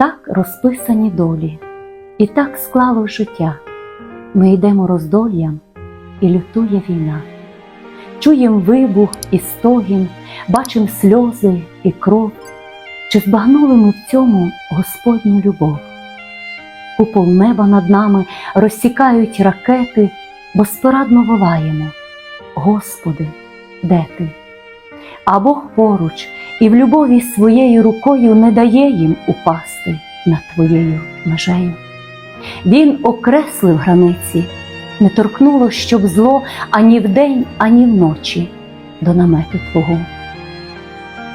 Так розписані долі, і так склало життя. Ми йдемо роздоллям, і лютує війна. Чуєм вибух і стогін, бачим сльози і кров. Чи збагнули ми в цьому Господню любов? Купол неба над нами розсікають ракети, бо спорадно волаємо. Господи, де ти? А Бог поруч і в любові своєю рукою не дає їм упасти над твоєю межею. Він окреслив границі, не торкнуло, щоб зло ані вдень, ані вночі до намету Твого.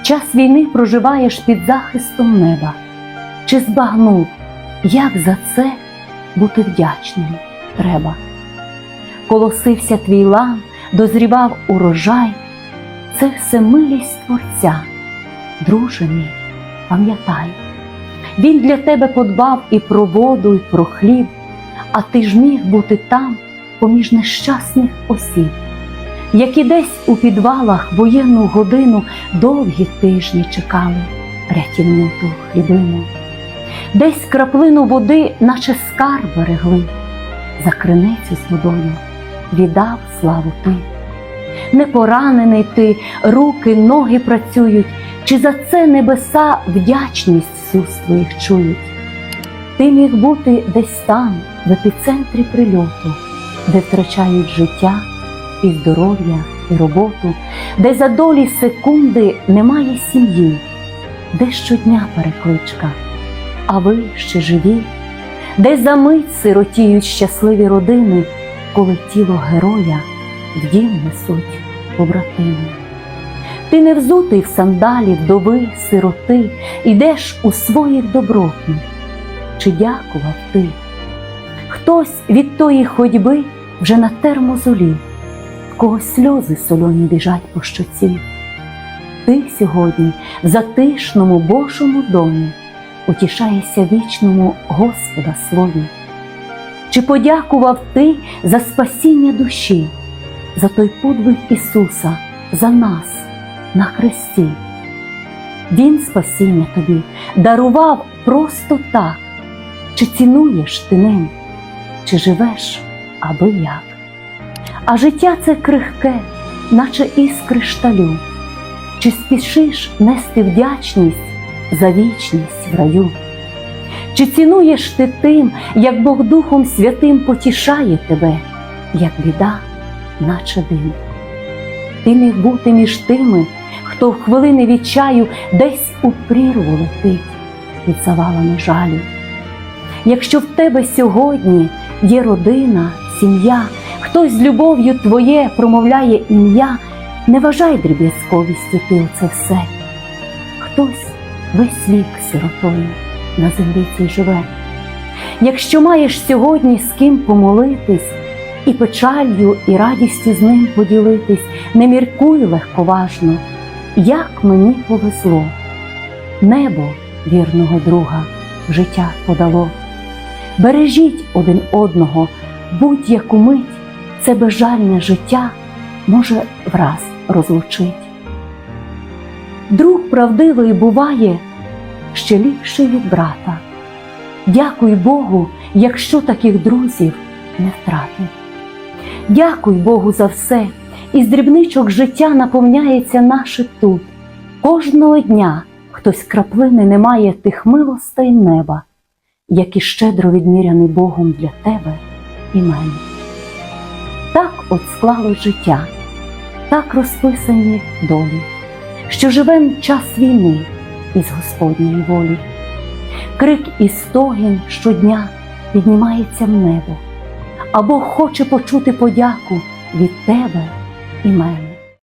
Час війни проживаєш під захистом неба. Чи збагнув, як за це бути вдячним треба? Колосився твій лан, дозрівав урожай, це все милість Творця. Друже мій, пам'ятай, він для тебе подбав і про воду, і про хліб, а ти ж міг бути там, поміж нещасних осіб, які десь у підвалах воєнну годину довгі тижні чекали рятівну ту хлібину, десь краплину води, наче скарб берегли, за криницю з водою віддав славу ти. Не поранений ти, руки, ноги працюють, чи за це небеса вдячність з уст твоїх чують? Ти міг бути десь там, в епіцентрі прильоту, де втрачають життя і здоров'я, і роботу, де за долі секунди немає сім'ї, де щодня перекличка, а ви ще живі, де за мить сиротіють щасливі родини, коли тіло героя в дім несуть побратими. Ти не взутий в сандалі вдови, сироти, ідеш у своїх добротних. Чи дякував ти? Хтось від тої ходьби вже на термозолі, в кого сльози солоні біжать по щоці. Ти сьогодні в затишному Божому домі утішаєшся вічному Господа слові. Чи подякував ти за спасіння душі, за той подвиг Ісуса, за нас на хресті? Він спасіння тобі дарував просто так. Чи цінуєш ти ним, чи живеш аби як? А життя це крихке, наче із кришталю. Чи спішиш нести вдячність за вічність в раю? Чи цінуєш ти тим, як Бог Духом Святим потішає тебе, як біда, наче дим? Ти міг бути між тими, хто в хвилини відчаю десь у прірву летить від завалами жалю. Якщо в тебе сьогодні є родина, сім'я, хтось з любов'ю твоє промовляє ім'я, не вважай дріб'язковістю ти оце все. Хтось весь вік сиротою на землі цій живе. Якщо маєш сьогодні з ким помолитись, і печалью, і радістю з ним поділитись, не міркуй легковажно, як мені повезло, небо вірного друга життя подало. Бережіть один одного, будь-яку мить це безжальне життя може враз розлучить. Друг правдивий буває ще ліпший від брата. Дякуй Богу, якщо таких друзів не втратив. Дякуй Богу за все, із дрібничок життя наповняється наше тут. Кожного дня хтось краплини не має тих милостей неба, які щедро відміряний Богом для тебе і мене. Так от склало життя, так розписані долі, що живем час війни із Господньої волі. Крик і стогін щодня піднімається в небо, а Бог хоче почути подяку від тебе і.